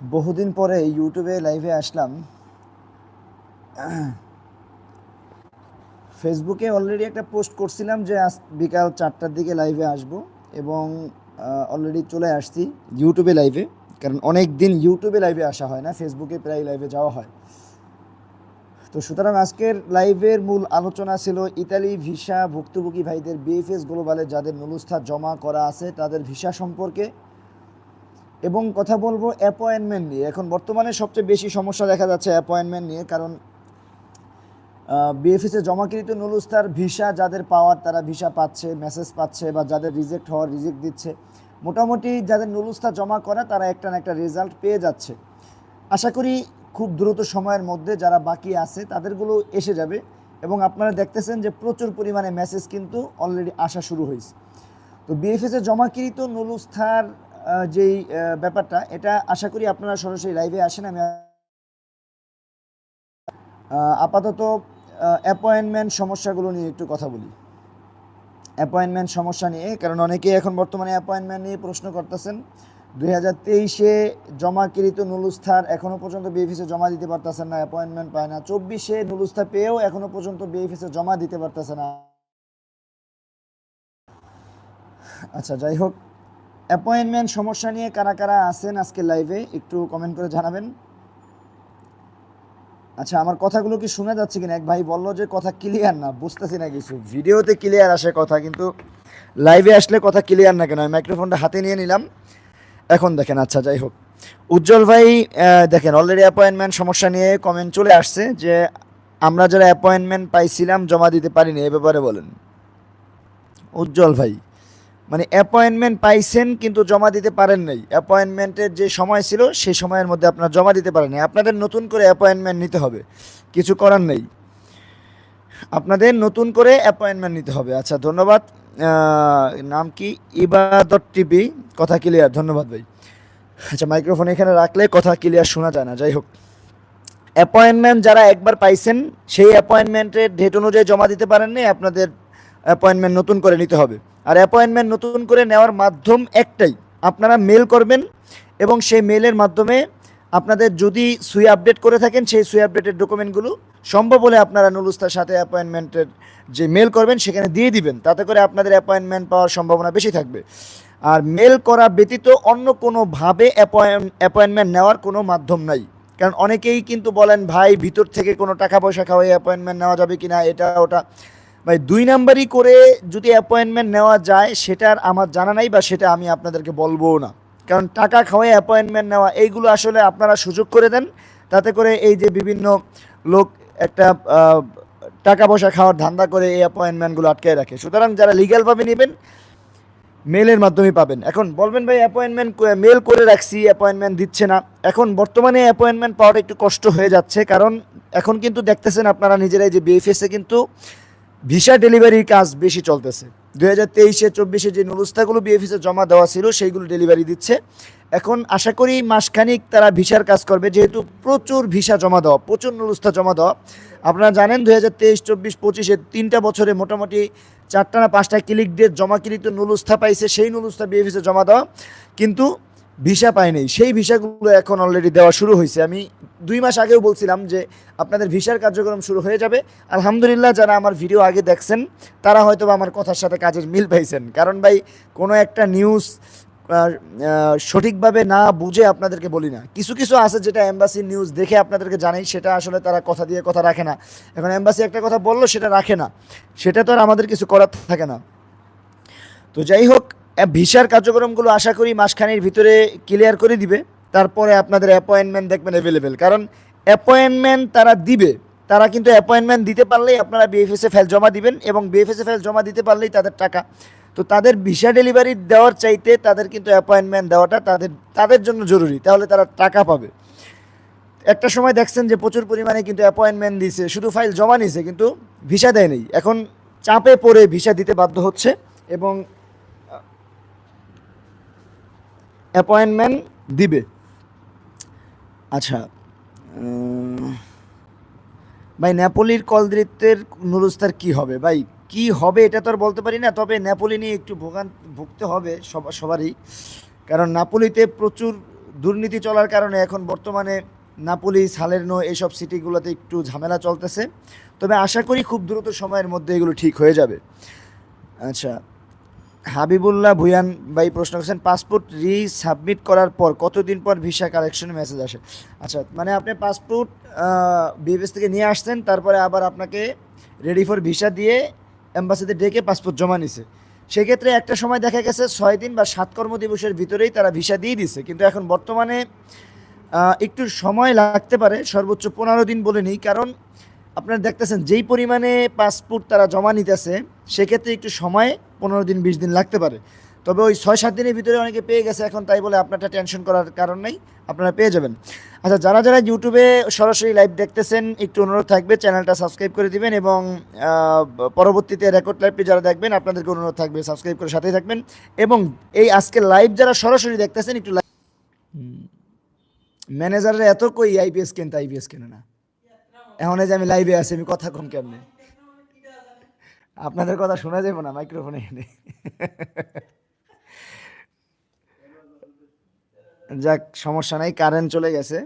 বহুদিন পরে ইউটিউবে লাইভে আসলাম। ফেসবুকে অলরেডি একটা পোস্ট করছিলাম যে আজ বিকাল চারটার দিকে লাইভে আসব এবং অলরেডি চলে আসছি ইউটিউবে লাইভে কারণ অনেক দিন ইউটিউবে লাইভে আসা হয় না ফেসবুকে প্রায় লাইভে যাওয়া হয়। তো সুতরাং আজকের লাইভের মূল আলোচনা ছিল ইতালি ভিসা ভুক্তভোগী ভাইদের বিএফএস গ্লোবালে যাদের নুলুস্থা জমা করা আছে, তাদের ভিসা সম্পর্কে। এবং কথা বলব অ্যাপয়েন্টমেন্ট নিয়ে। এখন বর্তমানে সবচেয়ে বেশি সমস্যা দেখা যাচ্ছে অ্যাপয়েন্টমেন্ট নিয়ে, কারণ বিএফএসে জমাকৃত নুলুস্তার ভিসা যাদের পাওয়ার তারা ভিসা পাচ্ছে মেসেজ পাচ্ছে বা যাদের রিজেক্ট হওয়ার রিজেক্ট দিচ্ছে। মোটামুটি যাদের নুলুস্তা জমা করা, তারা একটা না একটা রেজাল্ট পেয়ে যাচ্ছে। আশা করি খুব দ্রুত সময়ের মধ্যে যারা বাকি আছে, তাদেরগুলো এসে যাবে এবং আপনারা দেখতেছেন যে প্রচুর পরিমাণে মেসেজ কিন্তু অলরেডি আসা শুরু হয়েছে। তো বিএফএসে জমাকৃত নুলুস্থার যেই ব্যাপারটা, এটা আশা করি আপনারা সরাসরি লাইভে আসেন। আমি আপাতত অ্যাপয়েন্টমেন্ট সমস্যাগুলো নিয়ে একটু কথা বলি। অ্যাপয়েন্টমেন্ট সমস্যা নিয়ে, কারণ অনেকে এখন বর্তমানে অ্যাপয়েন্টমেন্ট নিয়ে প্রশ্ন করতেছেন। দুই হাজার তেইশে জমাকৃত নুলুস্থার এখনও পর্যন্ত বিএফিসে জমা দিতে পারতেছেন না অ্যাপয়েন্টমেন্ট পায় না। চব্বিশে নুলুস্থা পেয়েও এখনও পর্যন্ত বিএফিসে জমা দিতে পারতেছে না। আচ্ছা যাই হোক অ্যাপয়েন্টমেন্ট সমস্যা নিয়ে কারা কারা আছেন আজকে লাইভে একটু কমেন্ট করে জানাবেন। আচ্ছা আমার কথাগুলো কি শোনা যাচ্ছে কিনা? এক ভাই বলল যে কথা ক্লিয়ার না, বুঝতেছি না কিছু। ভিডিওতে ক্লিয়ার আসে কথা, কিন্তু লাইভে আসলে কথা ক্লিয়ার না কেন? আমি মাইক্রোফোনটা হাতে নিয়ে নিলাম। এখন দেখেন আচ্ছা যাই হোক। উজ্জ্বল ভাই দেখেন অলরেডি অ্যাপয়েন্টমেন্ট সমস্যা নিয়ে কমেন্ট চলে আসছে যে আমরা যারা অ্যাপয়েন্টমেন্ট পাইছিলাম, জমা দিতে পারিনি, এ ব্যাপারে বলেন। উজ্জ্বল ভাই। মানে অ্যাপয়েন্টমেন্ট পাইছেন কিন্তু জমা দিতে পারেন নাই। অ্যাপয়েন্টমেন্টের যে সময় ছিল, সেই সময়ের মধ্যে আপনারা জমা দিতে পারেন নাই। আপনাদের নতুন করে অ্যাপয়েন্টমেন্ট নিতে হবে। কিছু করার নেই। আপনাদের নতুন করে অ্যাপয়েন্টমেন্ট নিতে হবে। আচ্ছা ধন্যবাদ। নাম কি? ইবাদত টিভি। কথা ক্লিয়ার ধন্যবাদ ভাই। আচ্ছা মাইক্রোফোন এখানে রাখলে কথা ক্লিয়ার শোনা যায় না। যাই হোক। অ্যাপয়েন্টমেন্ট যারা একবার পাইছেন, সেই অ্যাপয়েন্টমেন্টের ডেট অনুযায়ী জমা দিতে পারেননি আপনাদের অ্যাপয়েন্টমেন্ট নতুন করে নিতে হবে। আর অ্যাপয়েন্টমেন্ট নতুন করে নেওয়ার মাধ্যম একটাই, আপনারা মেল করবেন এবং সেই মেলের মাধ্যমে আপনাদের যদি সুই আপডেট করে থাকেন, সেই সুই আপডেটের ডকুমেন্টগুলো সম্ভব হলে আপনারা নুলুস্তার সাথে অ্যাপয়েন্টমেন্টের যে মেল করবেন, সেখানে দিয়ে দিবেন। তাতে করে আপনাদের অ্যাপয়েন্টমেন্ট পাওয়ার সম্ভাবনা বেশি থাকবে। আর মেল করা ব্যতীত অন্য কোনোভাবে অ্যাপয়েন্টমেন্ট নেওয়ার কোনো মাধ্যম নাই। কারণ অনেকেই কিন্তু বলেন, ভাই, ভিতর থেকে কোনো টাকা পয়সা খাওয়াই অ্যাপয়েন্টমেন্ট নেওয়া যাবে কি না এটা, ওটা। ভাই, দুই নাম্বারই করে যদি অ্যাপয়েন্টমেন্ট নেওয়া যায়, সেটার আমার জানা নাই বা সেটা আমি আপনাদেরকে বলব না। কারণ টাকা খাওয়াই অ্যাপয়েন্টমেন্ট নেওয়া, এইগুলো আসলে আপনারা সুযোগ করে দেন। তাতে করে এই যে বিভিন্ন লোক একটা টাকা পয়সা খাওয়ার ধান্দা করে এই অ্যাপয়েন্টমেন্টগুলো আটকে রাখে। সুতরাং যারা লিগ্যালভাবে নেবেন মেলের মাধ্যমে পাবেন। এখন বলবেন ভাই অ্যাপয়েন্টমেন্ট মেল করে রাখছি অ্যাপয়েন্টমেন্ট দিচ্ছে না। এখন বর্তমানে অ্যাপয়েন্টমেন্ট পাওয়াটা একটু কষ্ট হয়ে যাচ্ছে। কারণ এখন কিন্তু দেখতেছেন আপনারা নিজেরাই যে বিএফএসে কিন্তু ভিসা ডেলিভারির কাজ বেশি চলতেছে। দু হাজার তেইশে, চব্বিশে যে নুরুস্তাগুলো বিএফএসে জমা দেওয়া ছিল, সেইগুলো ডেলিভারি দিচ্ছে। এখন আশা করি মাসখানিক তারা ভিসার কাজ করবে, যেহেতু প্রচুর ভিসা জমা দেওয়া, প্রচুর নুরুস্তা জমা দেওয়া। আপনারা জানেন দু হাজার তেইশ, চব্বিশ, পঁচিশে তিনটা বছরে মোটামুটি চারটা না পাঁচটা ক্লিক দিয়ে জমাকৃত নুলুস্থা পাইছে, সেই নুলুস্থা বিএফএসে জমা দেওয়া। কিন্তু ভিসা পায়নি সেই ভিসাগুলো এখন অলরেডি দেওয়া শুরু হয়েছে আমি দুই মাস আগেও বলছিলাম যে, আপনাদের ভিসার কার্যক্রম শুরু হয়ে যাবে। আলহামদুলিল্লাহ, যারা আমার ভিডিও আগে দেখছেন, তারা হয়তো আমার কথার সাথে কাজের মিল পাইছেন। কারণ ভাই, কোনো একটা নিউজ সঠিকভাবে না বুঝে আপনাদেরকে বলি না। কিছু কিছু আছে যেটা এম্বাসি নিউজ দেখে আপনাদেরকে জানাই, সেটা আসলে তারা কথা দিয়ে কথা রাখে না। এখন এম্বাসি একটা কথা বলল, সেটা রাখে না। সেটা তো আর আমাদের কিছু করার থাকে না। তো যাই হোক ভিসার কার্যক্রমগুলো আশা করি মাসখানির ভিতরে ক্লিয়ার করে দিবে। তারপরে আপনাদের অ্যাপয়েন্টমেন্ট দেখবেন অ্যাভেলেবেল কারণ অ্যাপয়েন্টমেন্ট তারা দিবে, তারা কিন্তু অ্যাপয়েন্টমেন্ট দিতে পারলেই আপনারা বিএফএসএ ফাইল জমা দিবেন এবং বিএফএসএ ফাইল জমা দিতে পারলেই তাদের টাকা। তো তাদের ভিসা ডেলিভারি দেওয়ার চাইতে তাদের কিন্তু অ্যাপয়েন্টমেন্ট দেওয়াটা তাদের তাদের জন্য জরুরি। তাহলে তারা টাকা পাবে। একটা সময় দেখছেন যে প্রচুর পরিমাণে কিন্তু অ্যাপয়েন্টমেন্ট দিয়েছে শুধু ফাইল জমা নিয়েছে কিন্তু ভিসা দেয় নেই। এখন চাপে পড়ে ভিসা দিতে বাধ্য হচ্ছে এবং অ্যাপয়েন্টমেন্ট দিবে। আচ্ছা ভাই, নেপোলির কলদ্রিত্বের নুরুস্তার কি হবে? ভাই, কি হবে এটা তো আর বলতে পারি না, তবে নেপোলি নিয়ে একটু ভোগান ভুগতে হবে সব, সবারই। কারণ নাপোলিতে প্রচুর দুর্নীতি চলার কারণে এখন বর্তমানে নাপোলি, সালেরনো এইসব সিটিগুলোতে একটু ঝামেলা চলতেছে। তবে আশা করি খুব দ্রুত সময়ের মধ্যে এগুলো ঠিক হয়ে যাবে। আচ্ছা হাবিবুল্লাহ ভুয়ান ভাই প্রশ্ন করছেন, পাসপোর্ট রি সাবমিট করার পর কতদিন পর ভিসা কালেকশনে মেসেজ আসে? আচ্ছা মানে আপনি পাসপোর্ট বিএফএস থেকে নিয়ে আসছেন, তারপরে আবার আপনাকে রেডি ফর ভিসা দিয়ে এম্বাসিতে ডেকে পাসপোর্ট জমা নিছে। সেক্ষেত্রে একটা সময় দেখা গেছে ছয় দিন বা সাত কর্মদিবসের ভিতরেই তারা ভিসা দিয়ে দিছে। কিন্তু এখন বর্তমানে একটু সময় লাগতে পারে, সর্বোচ্চ পনেরো দিন বলে নিই। কারণ আপনারা দেখতেছেন যেই পরিমাণে পাসপোর্ট তারা জমা নিতেছে সেক্ষেত্রে একটু সময় পনেরো দিন বিশ দিন লাগতে পারে। তবে ওই ছয় সাত দিনের ভিতরে অনেকে পেয়ে গেছে এখন তাই বলে আপনারটা টেনশন করার কারণ নেই আপনারা পেয়ে যাবেন। আচ্ছা যারা যারা ইউটিউবে সরাসরি লাইভ দেখতেছেন একটু অনুরোধ থাকবে চ্যানেলটা সাবস্ক্রাইব করে দিবেন এবং পরবর্তীতে রেকর্ড লাইভটি যারা দেখবেন আপনাদেরকে অনুরোধ থাকবে সাবস্ক্রাইব করে সাথেই থাকবেন। এবং এই আজকে লাইভ যারা সরাসরি দেখতেছেন একটু ম্যানেজাররা এত কই আইপিএস কেন আইপিএস কেন না? এখন যে আমি লাইভে আছি, আমি কথা কম কেমনে? আপনাদের কথা শোনা যাবে না মাইক্রোফোনে এনে। যাক, সমস্যা নাই কারেন্ট চলে গেছে।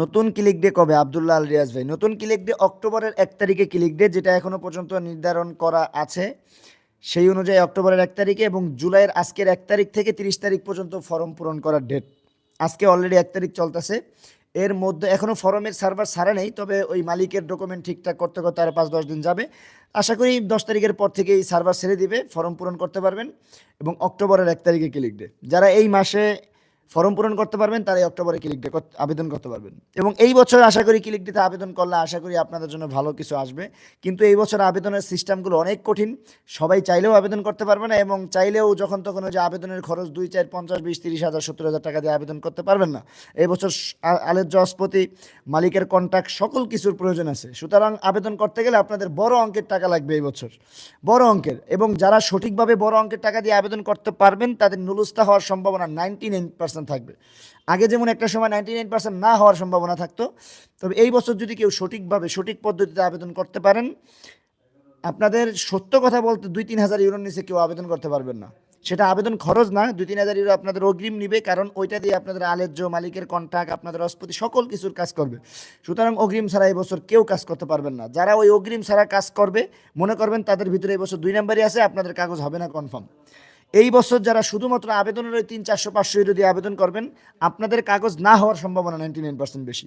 নতুন ক্লিক ডে কবে? আবদুল্লাহ আল রিয়াজ ভাই, নতুন ক্লিক ডে অক্টোবরের এক তারিখে ক্লিক ডে যেটা এখনও পর্যন্ত নির্ধারণ করা আছে। সেই অনুযায়ী অক্টোবরের এক তারিখে এবং জুলাইয়ের আজকের এক তারিখ থেকে তিরিশ তারিখ পর্যন্ত ফর্ম পূরণ করার ডেট আজকে অলরেডি এক তারিখ চলতেছে। এর মধ্যে এখনও ফরমের সার্ভার সারা নেই, তবে ওই মালিকের ডকুমেন্ট ঠিকঠাক করতে করতে আরও পাঁচ দশ দিন যাবে। আশা করি দশ তারিখের পর থেকেই সার্ভার সেরে দিবে, ফর্ম পূরণ করতে পারবেন এবং অক্টোবরের এক তারিখে ক্লিক ডে যারা এই মাসে ফর্ম পূরণ করতে পারবেন, তারা এই অক্টোবরে ক্লিক ডে আবেদন করতে পারবেন। এবং এই বছর আশা করি ক্লিক ডেতে আবেদন করলে আশা করি আপনাদের জন্য ভালো কিছু আসবে। কিন্তু এই বছর আবেদনের সিস্টেমগুলো অনেক কঠিন, সবাই চাইলেও আবেদন করতে পারবে না এবং চাইলেও যখন তখন যে আবেদনের খরচ দুই, চার, পঞ্চাশ, বিশ, তিরিশ হাজার, সত্তর হাজার টাকা দিয়ে আবেদন করতে পারবেন না। এই বছর আলেজ্য অস্পতি মালিকের কন্ট্যাক্ট সকল কিছুর প্রয়োজন আছে। সুতরাং আবেদন করতে গেলে আপনাদের বড় অঙ্কের টাকা লাগবে এই বছর। বড় অঙ্কের। এবং যারা সঠিকভাবে বড় অঙ্কের টাকা দিয়ে আবেদন করতে পারবেন, তাদের নুলুস্তা হওয়ার সম্ভাবনা নাইনটি নাইন পার্সেন্ট থাকবে। আগে যেমন একটা সময় নাইনটি নাইন পার্সেন্ট না হওয়ার সম্ভাবনা থাকতো, তবে এই বছর যদি কেউ সঠিকভাবে, সঠিক পদ্ধতিতে আবেদন করতে পারেন, আপনাদের সত্য কথা বলতে দুই তিন হাজার ইউরোর নিচে কেউ আবেদন করতে পারবেন না। সেটা আবেদন খরচ না, দুই তিন হাজার ইউরো আপনাদের অগ্রিম নিবে, কারণ ওইটা দিয়ে আপনাদের আলেজ্য, মালিকের কন্ট্যাক্ট আপনাদের অস্পতি, সকল কিছুর কাজ করবে। সুতরাং অগ্রিম ছাড়া এই বছর কেউ কাজ করতে পারবেন না। যারা ওই অগ্রিম ছাড়া কাজ করবে, মনে করবেন তাদের ভিতরে এই বছর দুই নাম্বারই আছে, আপনাদের কাগজ হবে না কনফার্ম এই বছর যারা শুধুমাত্র আবেদনের ওই তিন, চারশো, পাঁচশো যদি আবেদন করবেন, আপনাদের কাগজ না হওয়ার সম্ভাবনা নাইনটি নাইন পার্সেন্ট বেশি।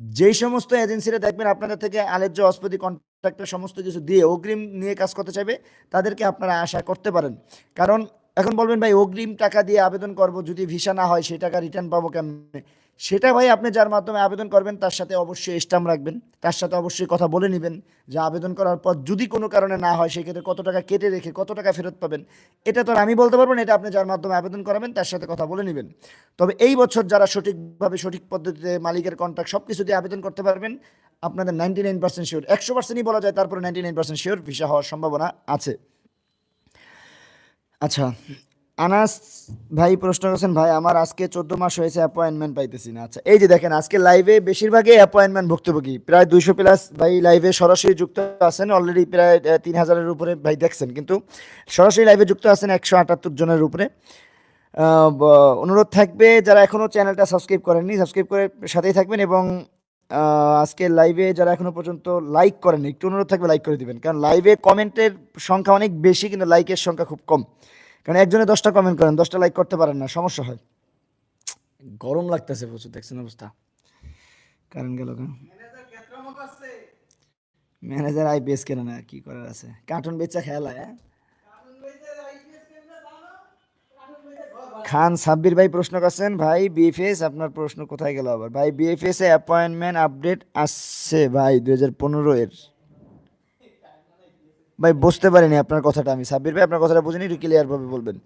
যেই সমস্ত এজেন্সিরা দেখবেন আপনাদের থেকে আলেজ্য, অস্পতি কন্ট্রাক্টের সমস্ত কিছু দিয়ে অগ্রিম নিয়ে কাজ করতে চাইবে, তাদেরকে আপনারা আশা করতে পারেন। কারণ এখন বলবেন, ভাই, অগ্রিম টাকা দিয়ে আবেদন করব, যদি ভিসা না হয়, সেই টাকা রিটার্ন পাবো কেমনে? সেটা ভাই আপনি যার মাধ্যমে আবেদন করবেন, তার সাথে অবশ্যই স্টাম্প রাখবেন। তার সাথে অবশ্যই কথা বলে নেবেন যে আবেদন করার পর যদি কোনো কারণে না হয়, সেক্ষেত্রে কত টাকা কেটে রেখে কত টাকা ফেরত পাবেন, এটা তো আমি বলতে পারব না, এটা আপনি যার মাধ্যমে আবেদন করাবেন, তার সাথে কথা বলে নেবেন। তবে এই বছর যারা সঠিকভাবে, সঠিক পদ্ধতিতে মালিকের কন্ট্রাক্ট সব কিছু দিয়ে আবেদন করতে পারবেন, আপনাদের নাইনটি নাইন পার্সেন্ট শিওর একশো পার্সেন্টই বলা যায়, তারপরে ninety nine percent sure visa হওয়ার সম্ভাবনা আছে। আচ্ছা আনাস ভাই প্রশ্ন করেছেন, ভাই, আমার আজকে চোদ্দ মাস হয়েছে অ্যাপয়েন্টমেন্ট পাইতেছি না। আচ্ছা এই যে দেখেন, আজকে লাইভে বেশিরভাগই অ্যাপয়েন্টমেন্ট ভুক্তভোগী। প্রায় দুইশো প্লাস ভাই লাইভে সরাসরি যুক্ত আছেন অলরেডি প্রায় তিন হাজারের উপরে ভাই দেখছেন। কিন্তু সরাসরি লাইভে যুক্ত আছেন একশো আটাত্তর জনের উপরে। অনুরোধ থাকবে, যারা এখনও চ্যানেলটা সাবস্ক্রাইব করেননি সাবস্ক্রাইব করে সাথেই থাকবেন এবং আজকে লাইভে যারা এখনও পর্যন্ত লাইক করেননি, একটু অনুরোধ থাকবে লাইক করে দিবেন। কারণ লাইভে কমেন্টের সংখ্যা অনেক বেশি, কিন্তু লাইকের সংখ্যা খুব কম। কারণ একজনে দশটা কমেন্ট করেন দশটা লাইক করতে পারেন না সমস্যা হয়। গরম লাগতেছে প্রচুর দেখছেন অবস্থা? কারেন্ট গেল কেন? ম্যানেজার আইপিএস কেন না কি করার আছে? কার্টুন বেচা খেলা হ্যাঁ? খান সাব্বির ভাই প্রশ্ন করছেন ভাই বিএফএস আপনার প্রশ্ন কোথায় গেল আবার? ভাই বিএফএস এ অ্যাপয়েন্টমেন্ট আপডেট আসছে ভাই দুই হাজার পনেরো এর। ভাই, বুঝতে পারিনি আপনার কথাটা আমি। সাব্বির ভাই, আপনার কথাটা বুঝিনি, একটু ক্লিয়ার ভাবে বলবেন।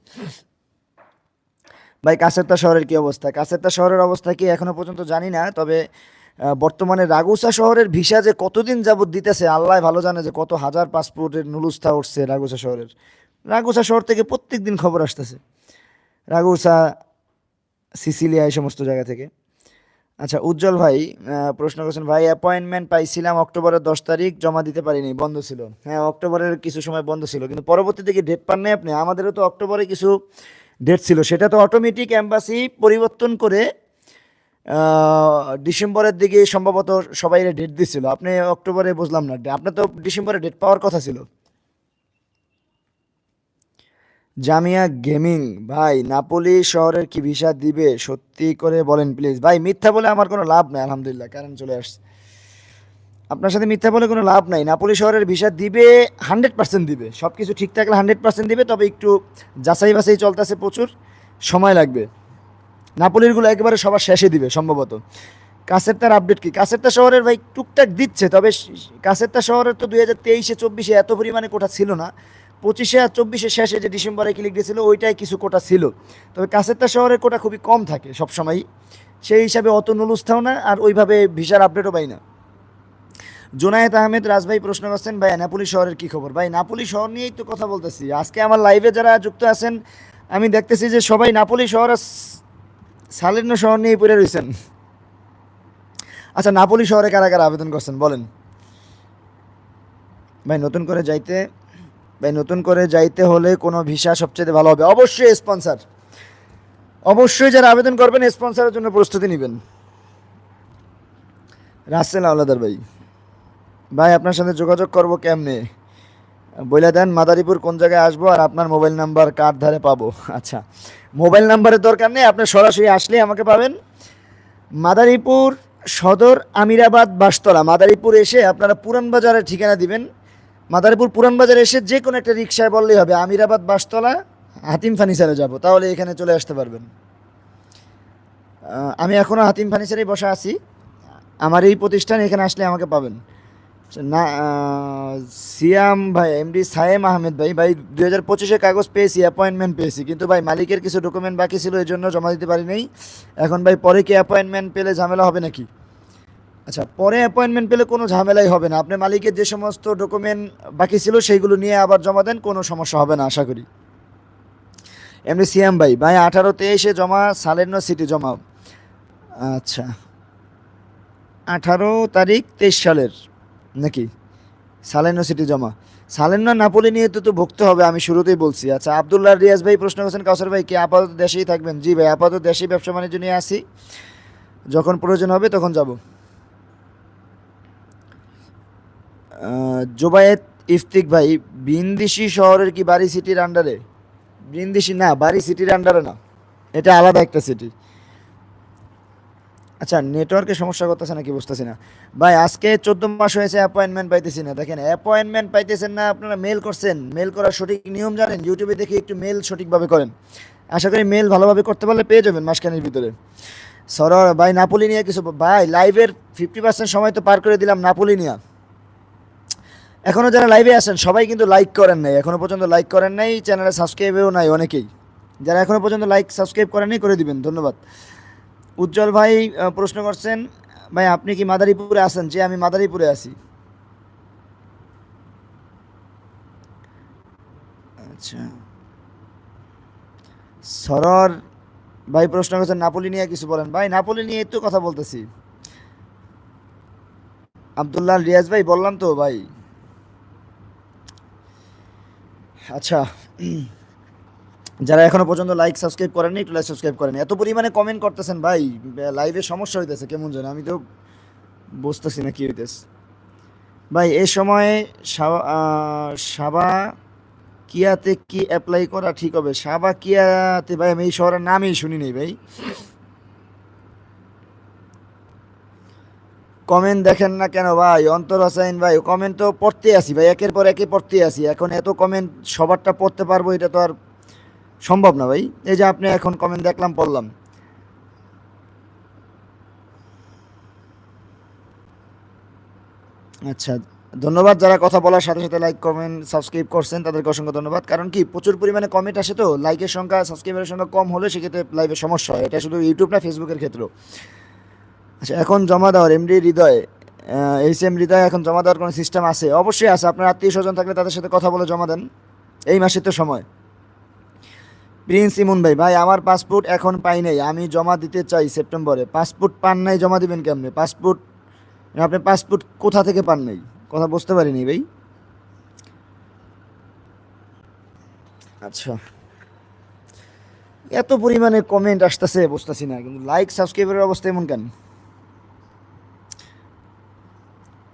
ভাই কাছেরটা শহরের কি অবস্থা? কাছেরটা শহরের অবস্থা কি এখনও পর্যন্ত জানি না, তবে বর্তমানে রাগুসা শহরের ভিসা যে কতদিন যাবৎ দিতেছে, আল্লাহ ভালো জানে যে কত হাজার পাসপোর্টের নুলুস্থা উঠছে রাগুসা শহরের। রাগুসা শহর থেকে প্রত্যেক দিন খবর আসতেছে। রাগুসা, সিসিলিয়া, এই সমস্ত জায়গা থেকে। আচ্ছা উজ্জ্বল ভাই প্রশ্ন করছেন, ভাই অ্যাপয়েন্টমেন্ট পাইছিলাম অক্টোবরের দশ তারিখ, জমা দিতে পারিনি, বন্ধ ছিল। হ্যাঁ অক্টোবরের কিছু সময় বন্ধ ছিল, কিন্তু পরবর্তীতে কি ডেট পান নাই আপনি? আমাদেরও তো অক্টোবরে কিছু ডেট ছিল। সেটা তো অটোমেটিক অ্যাম্বাসি পরিবর্তন করে ডিসেম্বরের দিকে সম্ভবত সবাই ডেট দিছিল। আপনি অক্টোবরে বুঝলাম না, আপনার তো ডিসেম্বরে ডেট পাওয়ার কথা ছিল। জামিয়া গেমিং, ভাই, নাপোলি শহরের কি ভিসা দিবে? সত্যি করে বলেন প্লিজ ভাই, মিথ্যা বলে আমার কোনো লাভ নাই, আলহামদুলিল্লাহ, কারণ চলে আসছে। আপনার সাথে মিথ্যা বলে কোনো লাভ নাই। নাপোলি শহরের ভিসা দিবে হান্ড্রেড পার্সেন্ট দিবে। সব কিছু ঠিক থাকলে হান্ড্রেড পার্সেন্ট দিবে, তবে একটু যাচাই বাছাই চলতেছে প্রচুর। সময় লাগবে। নাপোলিরগুলো একেবারে সবার শেষে দিবে, সম্ভবত। কাসেরটার আপডেট কি? কাসেরটা শহরের, ভাই, টুকটাক দিচ্ছে, তবে কাসেরটা শহরের তো দুই হাজার তেইশে, চব্বিশে এত পরিমাণে কোটা ছিল না। পঁচিশে আর চব্বিশে শেষে যে ডিসেম্বরে ক্লিক দিয়েছিল, ওইটাই কিছু কোটা ছিল। তবে কাসেরটা শহরের কোটা খুবই কম থাকে সব সবসময়ই। সেই হিসাবে অত নুলুস্থাও না, আর ওইভাবে ভিসার আপডেটও পাই না। জোনায়েত আহমেদ রাজভাই প্রশ্ন করছেন, ভাই, নাপুলি শহরের কি খবর? ভাই, নাপুলি শহর নিয়েই তো কথা বলতেছি। আজকে আমার লাইভে যারা যুক্ত আছেন, আমি দেখতেছি যে সবাই নাপুলি শহর আর সালেন্য শহর নিয়েই পড়ে রয়েছেন। আচ্ছা নাপোলি শহরে কারা কারা আবেদন করছেন বলেন? ভাই, নতুন করে যাইতে ভাই, নতুন করে যাইতে হলে কোনো ভিসা সবচেয়ে ভালো হবে। অবশ্যই স্পন্সর অবশ্যই যারা আবেদন করবেন স্পন্সরের জন্য প্রস্তুতি নেবেন। রাসেল আওলাদার ভাই ভাই, আপনার সাথে যোগাযোগ করব কেমনে? বলে দেন, মাদারীপুর কোন জায়গায় আসব আর আপনার মোবাইল নাম্বার কার ধারে পাবো? আচ্ছা মোবাইল নাম্বারের দরকার নেই, আপনি সরাসরি আসলে আমাকে পাবেন। মাদারীপুর সদর আমিরাবাদ বাসতলা মাদারীপুর এসে আপনারা পুরান বাজারের ঠিকানা দিবেন। মাদারীপুর পুরান বাজারে এসে যে কোনো একটা রিক্সায় বললেই হবে, আমিরাবাদ বাসতলা, হাতিম ফার্নিচারে যাব। তাহলে এখানে চলে আসতে পারবেন। আমি এখনও হাতিম ফার্নিচারেই বসা আছি। আমার এই প্রতিষ্ঠান এখানে আসলে আমাকে পাবেন। না সিয়াম ভাই, এমডি সায়েম আহমেদ ভাই ভাই দু হাজার পঁচিশে কাগজ পেয়েছি অ্যাপয়েন্টমেন্ট পেয়েছি, কিন্তু ভাই, মালিকের কিছু ডকুমেন্ট বাকি ছিল এই জন্য জমা দিতে পারি নাই এখন ভাই, পরে কি অ্যাপয়েন্টমেন্ট পেলে ঝামেলা হবে নাকি? আচ্ছা পরে অ্যাপয়েন্টমেন্ট পেলে কোনো ঝামেলাই হবে না। আপনি মালিকের যে সমস্ত ডকুমেন্ট বাকি ছিল সেইগুলো নিয়ে আবার জমা দেন, কোনো সমস্যা হবে না, আশা করি। এমনি সিয়াম ভাই ভাই, আঠারো তেইশে জমা, সালেন্ন সিটি জমা। আচ্ছা আঠারো তারিখ তেইশ সালের নাকি? সালেন্য সিটি জমা। সালেন্য নাপোলি নিয়ে তো তো ভুগতে হবে, আমি শুরুতেই বলছি। আচ্ছা আবদুল্লাহ রিয়াজ ভাই, প্রশ্ন করছেন, কাউসার ভাই, কি আপাতত দেশেই থাকবেন? জি ভাই, আপাতত দেশেই ব্যবসা বাণিজ্য নিয়ে আসি। যখন প্রয়োজন হবে তখন যাব। জোবায়েত ইফতিক ভাই বিন্দিসি শহরের কি বাড়ি সিটির আন্ডারে বিন্দিসি না, বাড়ি সিটির আন্ডারে না। এটা আলাদা একটা সিটি আচ্ছা নেটওয়ার্কের সমস্যা করতেছে নাকি বুঝতেছি না। ভাই, আজকে চোদ্দ মাস হয়েছে অ্যাপয়েন্টমেন্ট পাইতেছি না। দেখেন অ্যাপয়েন্টমেন্ট পাইতেছেন না, আপনারা মেল করছেন। মেল করার সঠিক নিয়ম জানেন ইউটিউবে দেখে একটু মেল সঠিকভাবে করেন। আশা করি মেল ভালোভাবে করতে পারলে পেয়ে যাবেন মাসখানের ভিতরে। সরর ভাই নাপোলি নিয়ে কিছু ভাই লাইভের ফিফটি পার্সেন্ট সময় তো পার করে দিলাম নাপোলি নিয়ে এখনও যারা লাইভে আছেন, সবাই কিন্তু লাইক করেন নাই। এখনও পর্যন্ত লাইক করেন নাই চ্যানেলে সাবস্ক্রাইবেও নাই অনেকেই। যারা এখনও পর্যন্ত লাইক সাবস্ক্রাইব করেন নাই, করে দিবেন, ধন্যবাদ। উজ্জ্বল ভাই প্রশ্ন করছেন, ভাই, আপনি কি মাদারীপুরে আছেন? যে আমি মাদারীপুরে আছি। আচ্ছা। সরর ভাই প্রশ্ন করছেন, নাপোলি নিয়ে কিছু বলেন। ভাই, নাপোলি নিয়ে একটু কথা বলতেছি। আবদুল্লাহ রিয়াজ ভাই, বললাম তো ভাই। আচ্ছা যারা এখনও পর্যন্ত লাইক সাবস্ক্রাইব করেননি, একটু লাইক সাবস্ক্রাইব করেন। এত পরিমাণে কমেন্ট করতেছেন ভাই লাইভে সমস্যা হইতেছে, কেমন যেন, আমি তো বুঝতেছি না কি হইতেছে। ভাই, এ সময়ে সাবা- কিয়াতে কি অ্যাপ্লাই করা ঠিক হবে? সাবা কিয়াতে ভাই, আমি এই শহরের নামই শুনি নেই ভাই। কমেন্ট দেখেন না কেন ভাই? অন্তর হোসাইন ভাই কমেন্ট তো পড়তে আসি ভাই, একের পর একে পড়তে আসি এখন এত কমেন্ট সবারটা পড়তে পারব, এটা তো আর সম্ভব না ভাই। এই যে আপনি এখন কমেন্ট দেখলাম, পড়লাম। আচ্ছা ধন্যবাদ যারা কথা বলার সাথে সাথে লাইক কমেন্ট সাবস্ক্রাইব করছেন, তাদেরকে অসংখ্য ধন্যবাদ। কারণ কি, প্রচুর পরিমাণে কমেন্ট আসে তো লাইকের সংখ্যা সাবস্ক্রাইবারের সংখ্যা কম হলে সেক্ষেত্রে লাইভে সমস্যা হয়। এটা শুধু ইউটিউব না ফেসবুকের ক্ষেত্রেও। আচ্ছা এখন জমা দেওয়ার MD Hriday H M Hriday এখন জমা দেওয়ার কোনো সিস্টেম আছে? অবশ্যই আছে, আপনার আত্মীয় স্বজন থাকলে তাদের সাথে কথা বলে জমা দেন। এই মাসের তো সময়। প্রিন্স ইমন ভাই ভাই, আমার পাসপোর্ট এখন পাই নাই, আমি জমা দিতে চাই সেপ্টেম্বরে। পাসপোর্ট পান নাই, জমা দিবেন কেমনে? পাসপোর্ট আপনি পাসপোর্ট কোথা থেকে পান নাই? কথা বুঝতে পারিনি ভাই। আচ্ছা। এত পরিমাণে কমেন্ট আসতেছে, বুঝতেছি না, কিন্তু লাইক সাবস্ক্রাইবারের অবস্থা এমন কেন?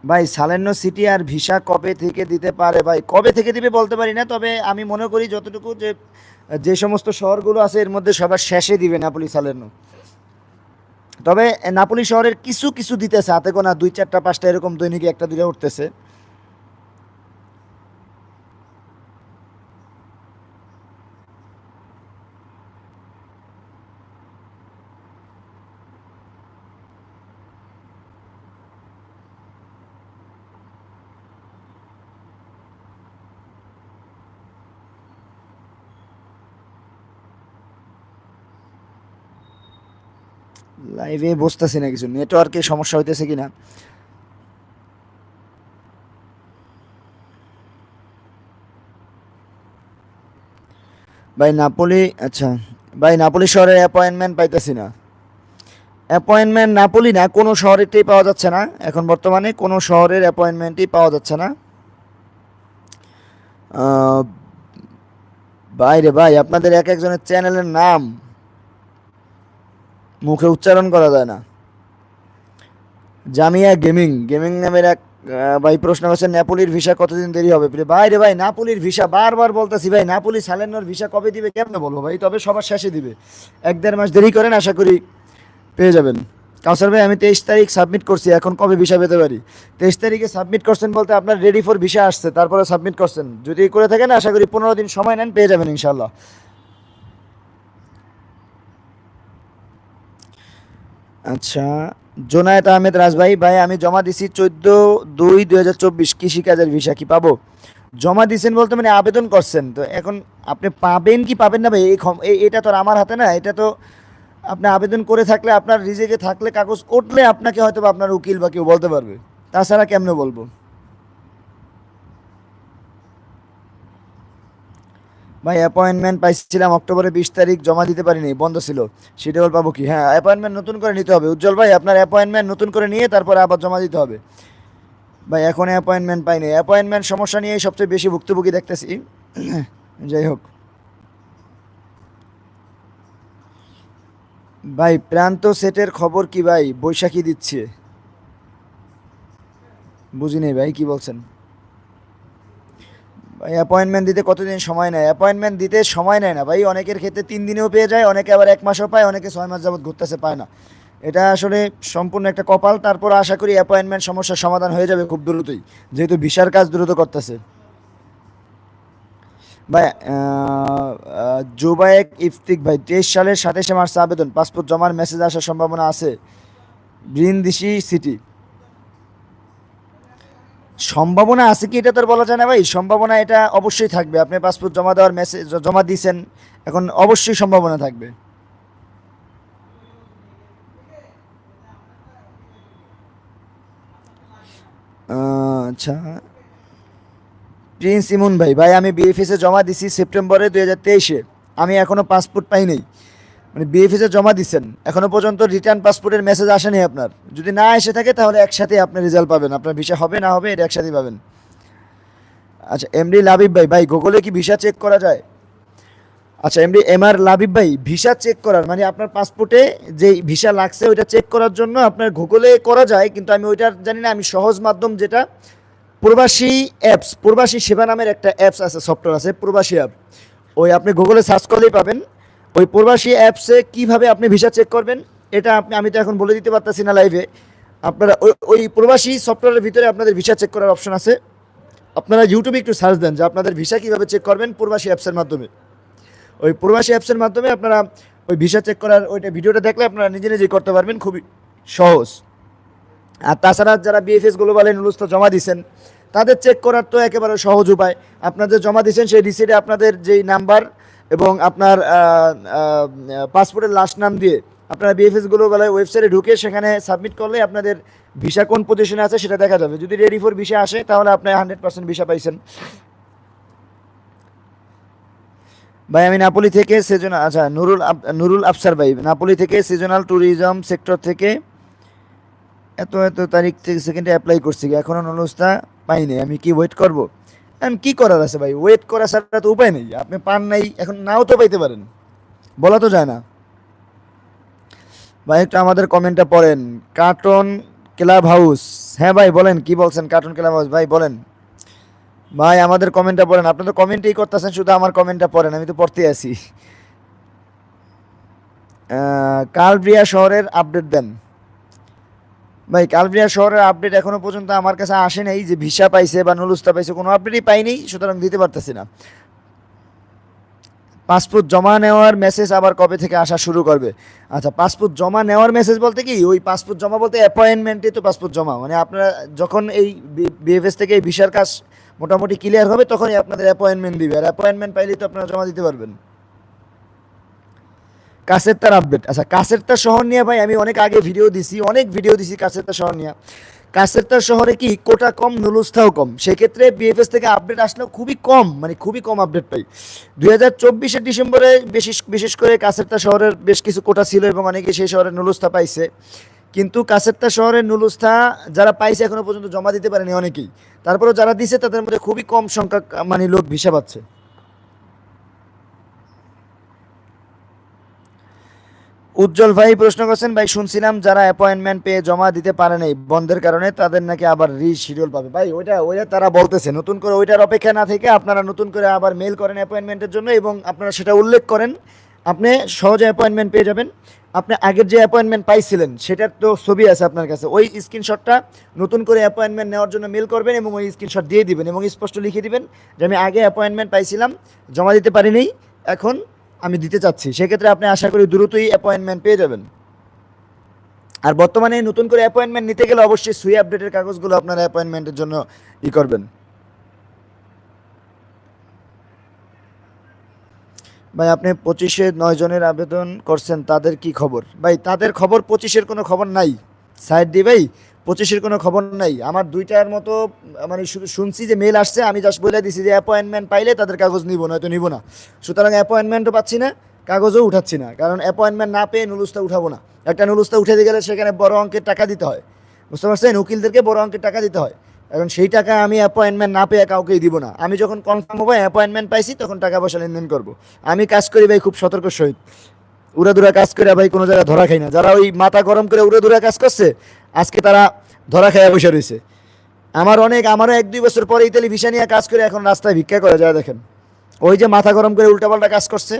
ভাই, সালেন্ন সিটি আর ভিসা কবে থেকে দিতে পারে? ভাই, কবে থেকে দিবে বলতে পারি না, তবে আমি মনে করি যতটুকু যে যে সমস্ত শহরগুলো আছে, এর মধ্যে সবার শেষে দিবে নাপুলি সালেন্ন। তবে নাপুলি শহরের কিছু কিছু দিতেছে, হাতে গোনা দুই চারটা, পাঁচটা এরকম দৈনিক একটা দুইটা উঠতেছে। লাইভে বসতেছি না কিছু। নেটওয়ার্কের সমস্যা হইতেছে কিনা? ভাই নাপোলি আচ্ছা। ভাই নাপোলি শহরের অ্যাপয়েন্টমেন্ট পাইতেছি না। অ্যাপয়েন্টমেন্ট নাপোলি না কোনো শহরেরটাই পাওয়া যাচ্ছে না। এখন বর্তমানে কোনো শহরের অ্যাপয়েন্টমেন্টই পাওয়া যাচ্ছে না। আহ, ভাই রে ভাই আপনাদের এক একজনের চ্যানেলের নাম। মুখে উচ্চারণ করা যায় না। জামিয়া গেমিং গেমিং নামের এক ভাই প্রশ্ন করছেন নেপোলির ভিসা কতদিন দেরি হবে? ভাই রে ভাই, নাপোলির ভিসা বারবার বলতেছি ভাই, নাপোলি সালেনোর ভিসা কবে দিবে কেমনে বলব ভাই? তবে সবার শেষে দিবে। এক দেড় মাস দেরি করেন, আশা করি পেয়ে যাবেন। কাউসার ভাই, আমি তেইশ তারিখ সাবমিট করছি, এখন কবে ভিসা পেতে পারি? তেইশ তারিখে সাবমিট করছেন বলতে আপনার রেডি ফর ভিসা আসছে, তারপরে সাবমিট করছেন। যদি করে থাকেন, আশা করি পনেরো দিন সময় নেন, পেয়ে যাবেন ইনশাল্লাহ আচ্ছা জোনায়েত আহমেদ রাজভাই ভাই, আমি জমা দিছি চোদ্দ দুই দুই হাজার চব্বিশ কৃষিকাজের ভিসা কি পাবো? জমা দিছেন বলতে মানে আবেদন করছেন, তো এখন আপনি পাবেন কি পাবেন না ভাই? এই এটা তো আমার হাতে না, এটা তো আপনি আবেদন করে থাকলে, আপনার রিজেকে থাকলে কাগজ উঠলে আপনাকে হয়তো আপনার উকিল বা কেউ বলতে পারবে। তাছাড়া কেমনে বলব? ভাই অ্যাপয়েন্টমেন্ট পাইছিলাম অক্টোবরের বিশ তারিখ, জমা দিতে পারিনি, বন্ধ ছিল। শিডিউল পাবো কি? হ্যাঁ অ্যাপয়েন্টমেন্ট নতুন করে নিতে হবে। উজ্জ্বল ভাই, আপনার অ্যাপয়েন্টমেন্ট নতুন করে নিয়ে তারপরে আবার জমা দিতে হবে। ভাই এখন অ্যাপয়েন্টমেন্ট পাইনি। অ্যাপয়েন্টমেন্ট সমস্যা নিয়েই সবচেয়ে বেশি ভুক্তভোগী দেখতেছি। যাই হোক। ভাই, প্রান্ত সেটের খবর কি ভাই? বৈশাখী দিচ্ছে। বুঝি নেই ভাই, কি বলছেন? অ্যাপয়েন্টমেন্ট দিতে কতদিন সময় নেয়? অ্যাপয়েন্টমেন্ট দিতে সময় নেয় না ভাই। অনেকের ক্ষেত্রে তিন দিনেও পেয়ে যায়, অনেকে আবার এক মাসও পায়, অনেকে ছয় মাস যাবত ঘুরতেছে, পায় না। এটা আসলে সম্পূর্ণ একটা কপাল। তারপর আশা করি অ্যাপয়েন্টমেন্ট সমস্যার সমাধান হয়ে যাবে খুব দ্রুতই। যেহেতু ভিসার কাজ দ্রুত করতেছে। ভাই জুবায়েক ইফতিক ভাই, তেইশ সালের সাতাশে মার্চ আবেদন। পাসপোর্ট জমার মেসেজ আসার সম্ভাবনা আছে। Brindisi city. সম্ভাবনা আছে কি এটা তো বলা যায় না ভাই। সম্ভাবনা এটা অবশ্যই থাকবে। আপনি পাসপোর্ট জমা দেওয়ার মেসেজ জমা দিয়েছেন, এখন অবশ্যই সম্ভাবনা থাকবে। আচ্ছা। প্রিন্স ইমন ভাই ভাই আমি বিএফএস জমা দিছি সেপ্টেম্বরে দু হাজার তেইশে। আমি এখনও পাসপোর্ট পাই নাই মানে বিএফএস জমা দিচ্ছেন এখনও পর্যন্ত রিটার্ন পাসপোর্টের মেসেজ আসেনি আপনার। যদি না এসে থাকে, তাহলে একসাথে আপনি রেজাল্ট পাবেন। আপনার ভিসা হবে, না হবে, এটা একসাথেই পাবেন। আচ্ছা এমডি লাবিব ভাই ভাই, গুগলে কি ভিসা চেক করা যায়? আচ্ছা এমডি এম আর লাবিব ভাই, ভিসা চেক করার মানে আপনার পাসপোর্টে যে ভিসা লাগছে, ওইটা চেক করার জন্য আপনার গুগলে করা যায়, কিন্তু আমি ওইটার জানি না, আমি সহজ মাধ্যম যেটা, প্রবাসী অ্যাপস প্রবাসী সেবা নামের একটা অ্যাপস আছে সফটওয়্যার আছে, প্রবাসী অ্যাপ ওই আপনি গুগলে সার্চ করলেই পাবেন। ওই প্রবাসী অ্যাপসে কীভাবে আপনি ভিসা চেক করবেন, এটা আপনি, আমি তো এখন বলে দিতে পারতেছি না লাইভে আপনারা ওই ওই প্রবাসী সফটওয়্যারের ভিতরে আপনাদের ভিসা চেক করার অপশন আছে। আপনারা ইউটিউবে একটু সার্চ দেন যে আপনাদের ভিসা কীভাবে চেক করবেন প্রবাসী অ্যাপসের মাধ্যমে। ওই প্রবাসী অ্যাপসের মাধ্যমে আপনারা ওই ভিসা চেক করার ওইটা ভিডিওটা দেখলে আপনারা নিজে নিজেই করতে পারবেন, খুবই সহজ। আর তাছাড়া যারা বিএফএস গ্লোবাল নুলুস্ত জমা দিয়েছেন তাদের চেক করার তো একেবারে সহজ উপায়। আপনাদের জমা দিয়েছেন সেই রিসিটে আপনাদের যেই নাম্বার এবং আপনার পাসপোর্টের লাস্ট নাম দিয়ে আপনারা বিএফএস গ্লোবালের ওয়েবসাইটে ঢুকে সেখানে সাবমিট করলে আপনাদের ভিসা কোন পজিশনে আছে সেটা দেখা যাবে। যদি রেডি ফোর ভিসা আসে, তাহলে আপনি হান্ড্রেড পার্সেন্ট ভিসা পাইছেন। ভাই, আমি নাপোলি থেকে সেজনাল আচ্ছা নুরুল নুরুল আফসার ভাই, নাপোলি থেকে সিজনাল ট্যুরিজম সেক্টর থেকে এত এত তারিখ থেকে সেকেন্ডে অ্যাপ্লাই করছি এখনও নুলুস্তা পাইনি, আমি কি ওয়েট করব? এখন কি করার আছে ভাই? ওয়েট করা ছাড়া তো উপায় নেই। আপনি পান নাই, এখন নাও তো পাইতে পারেন। বলা তো যায় না। ভাই, একটু আমাদের কমেন্টটা পড়েন। কার্টন ক্লাব হাউস হ্যাঁ ভাই, বলেন, কি বলছেন কার্টন ক্লাব হাউস ভাই, বলেন। ভাই, আমাদের কমেন্টটা পড়েন। আপনি তো কমেন্টেই করতেছেন, শুধু আমার কমেন্টটা পড়েন, আমি তো পড়তে আছি। কালব্রিয়া শহরের আপডেট দেন। ভাই কালব্রিয়া শহরের আপডেট এখনও পর্যন্ত আমার কাছে আসে নাই যে ভিসা পাইছে বা নুলুস্তা পাইছে, কোনো আপডেটই পাইনি, সুতরাং দিতে পারতেছি না। পাসপোর্ট জমা নেওয়ার মেসেজ আবার কবে থেকে আসা শুরু করবে? আচ্ছা পাসপোর্ট জমা নেওয়ার মেসেজ বলতে কি, ওই পাসপোর্ট জমা বলতে অ্যাপয়েন্টমেন্টে তো পাসপোর্ট জমা। মানে আপনারা যখন এই বিএফএস থেকে এই ভিসার কাজ মোটামুটি ক্লিয়ার হবে, তখনই আপনাদের অ্যাপয়েন্টমেন্ট দিবে। আর অ্যাপয়েন্টমেন্ট পাইলেই তো আপনারা জমা দিতে পারবেন। কাছের তার আপডেট আচ্ছা কাছের তার শহর নিয়ে ভাই, আমি অনেক আগে ভিডিও দিছি, অনেক ভিডিও দিছি কাছের তার শহর নিয়ে। কাছের তার শহরে কি কোটা কম নুলুস্থাও কম? সেক্ষেত্রে বিএফএস থেকে আপডেট আসলেও খুবই কম মানে খুবই কম আপডেট পাই দুই হাজার চব্বিশের ডিসেম্বরে বিশেষ বিশেষ করে কাছের তার শহরের বেশ কিছু কোটা ছিল এবং অনেকে সেই শহরে নুলুস্থা পাইছে। কিন্তু কাছেরটা শহরের নুলুস্থা যারা পাইছে এখনও পর্যন্ত জমা দিতে পারেনি অনেকেই। তারপরেও যারা দিছে, তাদের মধ্যে খুবই কম সংখ্যক মানে লোক ভিসা পাচ্ছে। উজ্জ্বল ভাই প্রশ্ন করছেন, ভাই, শুনছিলাম যারা অ্যাপয়েন্টমেন্ট পেয়ে জমা দিতে পারে নাই বন্ধের কারণে, তাদের নাকি আবার রিশিডিউল পাবে? ভাই, ওইটা ওইটা তারা বলতেছে, নতুন করে ওইটার অপেক্ষা না থেকে আপনারা নতুন করে আবার মেল করেন অ্যাপয়েন্টমেন্টের জন্য এবং আপনারা সেটা উল্লেখ করেন। আপনি সহজে অ্যাপয়েন্টমেন্ট পেয়ে যাবেন। আপনি আগের যে অ্যাপয়েন্টমেন্ট পাইছিলেন, সেটার তো ছবি আছে আপনার কাছে। ওই স্ক্রিনশটটা নতুন করে অ্যাপয়েন্টমেন্ট নেওয়ার জন্য মেল করবেন এবং ওই স্ক্রিনশট দিয়ে দিবেন এবং স্পষ্ট লিখে দিবেন যে, আমি আগে অ্যাপয়েন্টমেন্ট পাইছিলাম, জমা দিতে পারিনি, এখন আমি দিতে চাচ্ছি, সেক্ষেত্রে আপনি আশা করি দ্রুতই অ্যাপয়েন্টমেন্ট পেয়ে যাবেন। আর বর্তমানে নতুন করে অ্যাপয়েন্টমেন্ট নিতে গেলে অবশ্যই সুই আপডেটের কাগজগুলো আপনার অ্যাপয়েন্টমেন্টের জন্য ই করবেন। ভাই, আপনি পঁচিশে নয় জনের আবেদন করছেন, তাদের কি খবর? ভাই, তাদের খবর পঁচিশের কোনো খবর নাই। সাইড দি ভাই পঁচিশের কোনো খবর নাই। আমার দুইটার মতো মানে শুনছি যে মেল আসছে, আমি জাস্ট বলে দিছি যে অ্যাপয়েন্টমেন্ট পাইলে তাদের কাগজ নিব, নয়তো নিব না। সুতরাং অ্যাপয়েন্টমেন্টও পাচ্ছি না, কাগজও উঠাচ্ছি না। কারণ অ্যাপয়েন্টমেন্ট না পেয়ে নুলুস্তা উঠাবো না। একটা নুলুস্তা উঠে গেলে সেখানে বড় অঙ্কের টাকা দিতে হয়। বুঝতে পারছেন? উকিলদেরকে বড় অঙ্কের টাকা দিতে হয়। এখন সেই টাকা আমি অ্যাপয়েন্টমেন্ট না পেয়ে কাউকেই দিব না। আমি যখন কনফার্ম হব অ্যাপয়েন্টমেন্ট পাইছি, তখন টাকা পয়সা লেনদেন করব। আমি কাজ করি ভাই, খুব সতর্ক সহিত। উড়াদুরা কাজ করে ভাই কোনো জায়গায় ধরা খাই না। যারা ওই মাথা গরম করে উড়ে উড়াদুরা কাজ করছে, আজকে তারা ধরা খাইয়া বসে রয়েছে। আমার অনেক, আমারও এক দুই বছর পরে ইতালি ভিসা নিয়ে কাজ করে এখন রাস্তায় ভিক্ষা করে, যায় দেখেন। ওই যে মাথা গরম করে উল্টাপাল্টা কাজ করছে।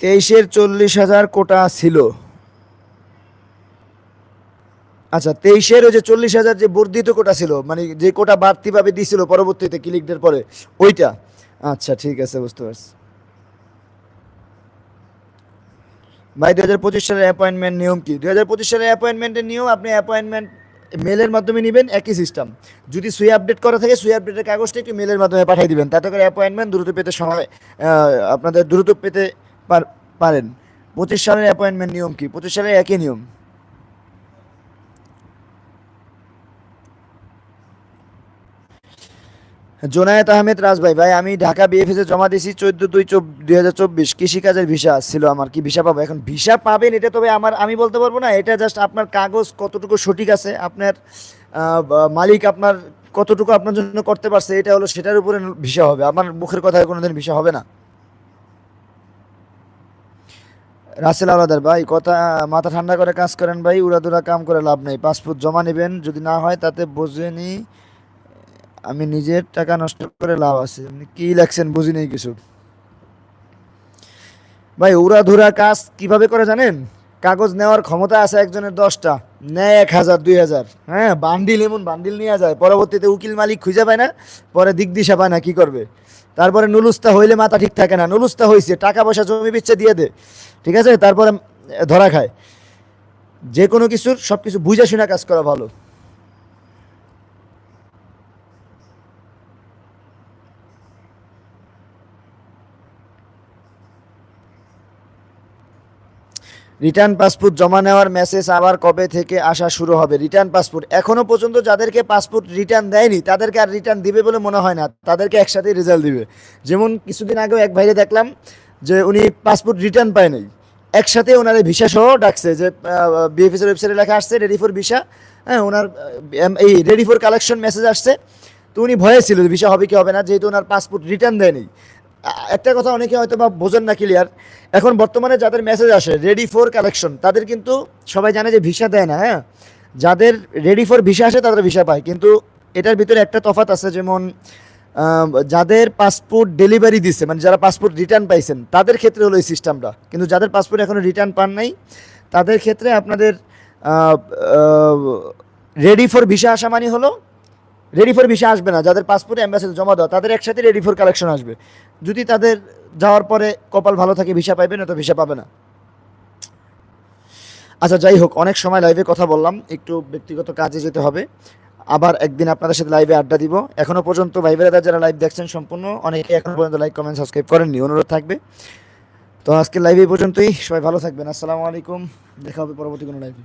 তেইশের চল্লিশ হাজার কোটা ছিল। আচ্ছা তেইশের ওই যে চল্লিশ হাজার যে বর্ধিত কোটা ছিল মানে যে কোটা বাড়তিভাবে দিছিল পরবর্তীতে ক্লিকদের পরে, ওইটা। আচ্ছা ঠিক আছে, বুঝতে পারছি। ভাই দু হাজার পঁচিশ সালের অ্যাপয়েন্টমেন্ট নিয়ম কি? দু হাজার পঁচিশ সালের অ্যাপয়েন্টমেন্টের নিয়ম, আপনি অ্যাপয়েন্টমেন্ট মেলের মাধ্যমে নেবেন, একই সিস্টেম যদি সুই আপডেট করা থাকে, সুই আপডেটের কাগজটা একটু মেলের মাধ্যমে পাঠিয়ে দিবেন। তাতে করে অ্যাপয়েন্টমেন্ট দ্রুত পেতে সময় আপনাদের দ্রুত পেতে পার- পারেন। পঁচিশ সালের অ্যাপয়েন্টমেন্ট নিয়ম কি? পঁচিশ সালের একই নিয়ম? জোনায়েত আহমেদ রাজভাই, ভাই, আমি ঢাকা বিএফএসে জমা দিয়েছি চোদ্দ দুই দুই হাজার চব্বিশ কৃষিকাজের ভিসা ছিল আমার। কি ভিসা পাবো? এখন ভিসা পাবেন এটা তবে আমার, আমি বলতে পারব না, এটা জাস্ট আপনার কাগজ কতটুকু সঠিক আছে, আপনার মালিক আপনার কতটুকু আপনার জন্য করতে পারছে, এটা হলো সেটার উপরে ভিসা হবে, আমার মুখের কথায় কোনোদিন ভিসা হবে না। রাসেল আলাদার, ভাই, কথা, মাথা ঠান্ডা করে কাজ করেন ভাই, উড়াদুরা কাম করে লাভ নেই, পাসপোর্ট জমা নেবেন, যদি না হয় তাতে বোঝেনি আমি নিজের টাকা নষ্ট করে লাভ আছে। কি লাগছেন বুঝি নেই কিছু। ভাই, উড়াধুরা কাজ কীভাবে করে জানেন? কাগজ নেওয়ার ক্ষমতা আছে একজনের দশটা, নেয় এক হাজার, দুই হাজার। হ্যাঁ বান্ডিল এমন বান্ডিল নিয়ে যায়, পরবর্তীতে উকিল মালিক খুঁজে পায় না, পরে দিক দিশা পায় না, কি করবে? তারপরে নুলুস্তা হইলে মাথা ঠিক থাকে না, নুলুস্তা হয়েছে টাকা পয়সা, জমি বিচ্ছে দিয়ে দে, ঠিক আছে? তারপরে ধরা খায়। যে কোনো কিছুর সব কিছু বুঝে শুনে কাজ করা ভালো। রিটার্ন পাসপোর্ট জমা নেওয়ার মেসেজ আবার কবে থেকে আসা শুরু হবে? রিটার্ন পাসপোর্ট এখনও পর্যন্ত যাদেরকে পাসপোর্ট রিটার্ন দেয়নি, তাদেরকে আর রিটার্ন দিবে বলে মনে হয় না। তাদেরকে একসাথেই রেজাল্ট দিবে। যেমন কিছুদিন আগেও এক ভাইরে দেখলাম যে উনি পাসপোর্ট রিটার্ন পায় নাই। একসাথে ওনার ভিসা সহ ডাকছে যে বিএফএসের ওয়েবসাইটে লেখা আসছে রেডি ফর ভিসা হ্যাঁ ওনার এই রেডি ফর কালেকশন মেসেজ আসছে। তো উনি ভয়ে ছিল ভিসা হবে কি হবে না, যেহেতু ওনার পাসপোর্ট রিটার্ন দেয়নি। একটা কথা অনেকে হয়তো বা বোঝেন না ক্লিয়ার এখন বর্তমানে যাদের মেসেজ আসে রেডি ফর কালেকশন তাদের কিন্তু সবাই জানে যে ভিসা দেয় না হ্যাঁ? যাদের রেডি ফর ভিসা আসে, তাদের ভিসা পায়। কিন্তু এটার ভিতরে একটা তফাত আছে, যেমন যাদের পাসপোর্ট ডেলিভারি দিছে মানে যারা পাসপোর্ট রিটার্ন পাইছেন, তাদের ক্ষেত্রে হলো এই সিস্টেমটা কিন্তু যাদের পাসপোর্ট এখনও রিটার্ন পান নাই, তাদের ক্ষেত্রে আপনাদের রেডি ফর ভিসা আসা মানে হলো রেডি ফর ভিসা আসবে না, যাদের পাসপোর্ট অ্যাম্বাসিতে জমা দেওয়া, তাদের একসাথে রেডি ফর কালেকশন আসবে। যদি তাদের যাওয়ার পরে কপাল ভালো থাকে ভিসা পাইবে না তো ভিসা পাবে না। আচ্ছা যাই হোক, অনেক সময় লাইভে কথা বললাম, একটু ব্যক্তিগত কাজে যেতে হবে। আবার একদিন আপনাদের সাথে লাইভে আড্ডা দিব। এখনও পর্যন্ত ভাই বেড়াদার যারা লাইভ দেখছেন সম্পূর্ণ, অনেকে এখনও পর্যন্ত লাইক কমেন্ট সাবস্ক্রাইব করেননি, অনুরোধ থাকবে। তো আজকে লাইভে পর্যন্তই, সবাই ভালো থাকবেন, আসসালামু আলাইকুম, দেখা হবে পরবর্তী কোনো লাইভে